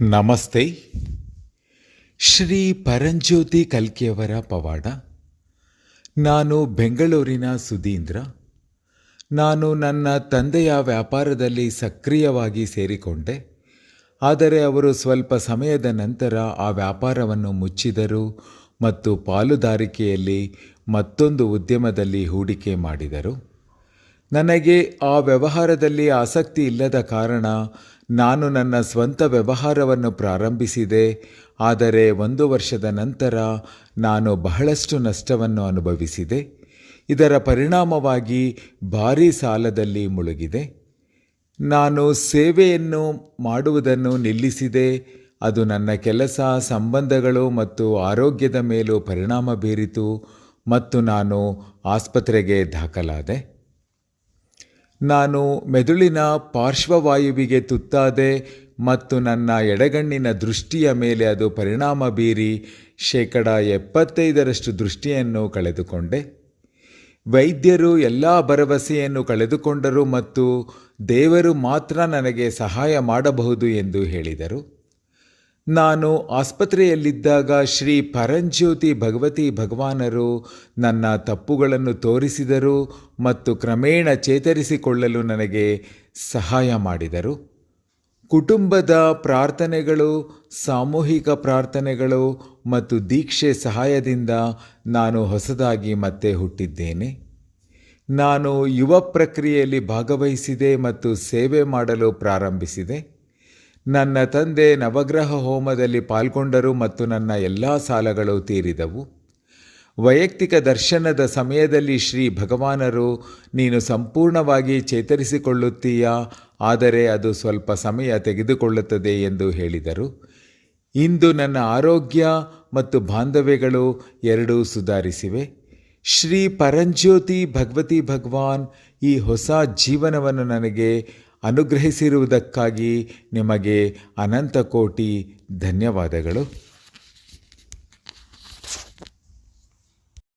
ನಮಸ್ತೆ. ಶ್ರೀ ಪರಂಜ್ಯೋತಿ ಕಲ್ಕಿಯವರ ಪವಾಡ. ನಾನು ಬೆಂಗಳೂರಿನ ಸುಧೀಂದ್ರ. ನಾನು ನನ್ನ ತಂದೆಯ ವ್ಯಾಪಾರದಲ್ಲಿ ಸಕ್ರಿಯವಾಗಿ ಸೇರಿಕೊಂಡೆ. ಆದರೆ ಅವರು ಸ್ವಲ್ಪ ಸಮಯದ ನಂತರ ಆ ವ್ಯಾಪಾರವನ್ನು ಮುಚ್ಚಿದರು ಮತ್ತು ಪಾಲುದಾರಿಕೆಯಲ್ಲಿ ಮತ್ತೊಂದು ಉದ್ಯಮದಲ್ಲಿ ಹೂಡಿಕೆ ಮಾಡಿದರು. ನನಗೆ ಆ ವ್ಯವಹಾರದಲ್ಲಿ ಆಸಕ್ತಿ ಇಲ್ಲದ ಕಾರಣ ನಾನು ನನ್ನ ಸ್ವಂತ ವ್ಯವಹಾರವನ್ನು ಪ್ರಾರಂಭಿಸಿದೆ, ಆದರೆ ಒಂದು ವರ್ಷದ ನಂತರ ನಾನು ಬಹಳಷ್ಟು ನಷ್ಟವನ್ನು ಅನುಭವಿಸಿದೆ. ಇದರ ಪರಿಣಾಮವಾಗಿ ಭಾರೀ ಸಾಲದಲ್ಲಿ ಮುಳುಗಿದೆ. ನಾನು ಸೇವೆಯನ್ನು ಮಾಡುವುದನ್ನು ನಿಲ್ಲಿಸಿದೆ. ಅದು ನನ್ನ ಕೆಲಸ, ಸಂಬಂಧಗಳು ಮತ್ತು ಆರೋಗ್ಯದ ಮೇಲೂ ಪರಿಣಾಮ ಬೀರಿತು ಮತ್ತು ನಾನು ಆಸ್ಪತ್ರೆಗೆ ದಾಖಲಾದೆ. ನಾನು ಮೆದುಳಿನ ಪಾರ್ಶ್ವವಾಯುವಿಗೆ ತುತ್ತಾದೆ ಮತ್ತು ನನ್ನ ಎಡಗಣ್ಣಿನ ದೃಷ್ಟಿಯ ಮೇಲೆ ಅದು ಪರಿಣಾಮ ಬೀರಿ ಶೇಕಡ ಎಪ್ಪತ್ತೈದರಷ್ಟು ದೃಷ್ಟಿಯನ್ನು ಕಳೆದುಕೊಂಡೆ. ವೈದ್ಯರು ಎಲ್ಲ ಭರವಸೆಯನ್ನು ಕಳೆದುಕೊಂಡರು ಮತ್ತು ದೇವರು ಮಾತ್ರ ನನಗೆ ಸಹಾಯ ಮಾಡಬಹುದು ಎಂದು ಹೇಳಿದರು. ನಾನು ಆಸ್ಪತ್ರೆಯಲ್ಲಿದ್ದಾಗ ಶ್ರೀ ಪರಂಜ್ಯೋತಿ ಭಗವತಿ ಭಗವಾನರು ನನ್ನ ತಪ್ಪುಗಳನ್ನು ತೋರಿಸಿದರು ಮತ್ತು ಕ್ರಮೇಣ ಚೇತರಿಸಿಕೊಳ್ಳಲು ನನಗೆ ಸಹಾಯ ಮಾಡಿದರು. ಕುಟುಂಬದ ಪ್ರಾರ್ಥನೆಗಳು, ಸಾಮೂಹಿಕ ಪ್ರಾರ್ಥನೆಗಳು ಮತ್ತು ದೀಕ್ಷೆ ಸಹಾಯದಿಂದ ನಾನು ಹೊಸದಾಗಿ ಮತ್ತೆ ಹುಟ್ಟಿದ್ದೇನೆ. ನಾನು ಯುವ ಪ್ರಕ್ರಿಯೆಯಲ್ಲಿ ಭಾಗವಹಿಸಿದೆ ಮತ್ತು ಸೇವೆ ಮಾಡಲು ಪ್ರಾರಂಭಿಸಿದೆ. ನನ್ನ ತಂದೆ ನವಗ್ರಹ ಹೋಮದಲ್ಲಿ ಪಾಲ್ಗೊಂಡರು ಮತ್ತು ನನ್ನ ಎಲ್ಲ ಸಾಲಗಳು ತೀರಿದವು. ವೈಯಕ್ತಿಕ ದರ್ಶನದ ಸಮಯದಲ್ಲಿ ಶ್ರೀ ಭಗವಾನರು, ನೀನು ಸಂಪೂರ್ಣವಾಗಿ ಚೇತರಿಸಿಕೊಳ್ಳುತ್ತೀಯ? ಆದರೆ ಅದು ಸ್ವಲ್ಪ ಸಮಯ ತೆಗೆದುಕೊಳ್ಳುತ್ತದೆ ಎಂದು ಹೇಳಿದರು. ಇಂದು ನನ್ನ ಆರೋಗ್ಯ ಮತ್ತು ಬಾಂಧವ್ಯಗಳು ಎರಡೂ ಸುಧಾರಿಸಿವೆ. ಶ್ರೀ ಪರಂಜ್ಯೋತಿ ಭಗವತಿ ಭಗವಾನ್ ಈ ಹೊಸ ಜೀವನವನ್ನು ನನಗೆ ಅನುಗ್ರಹಿಸಿರುವುದಕ್ಕಾಗಿ ನಿಮಗೆ ಅನಂತ ಕೋಟಿ ಧನ್ಯವಾದಗಳು.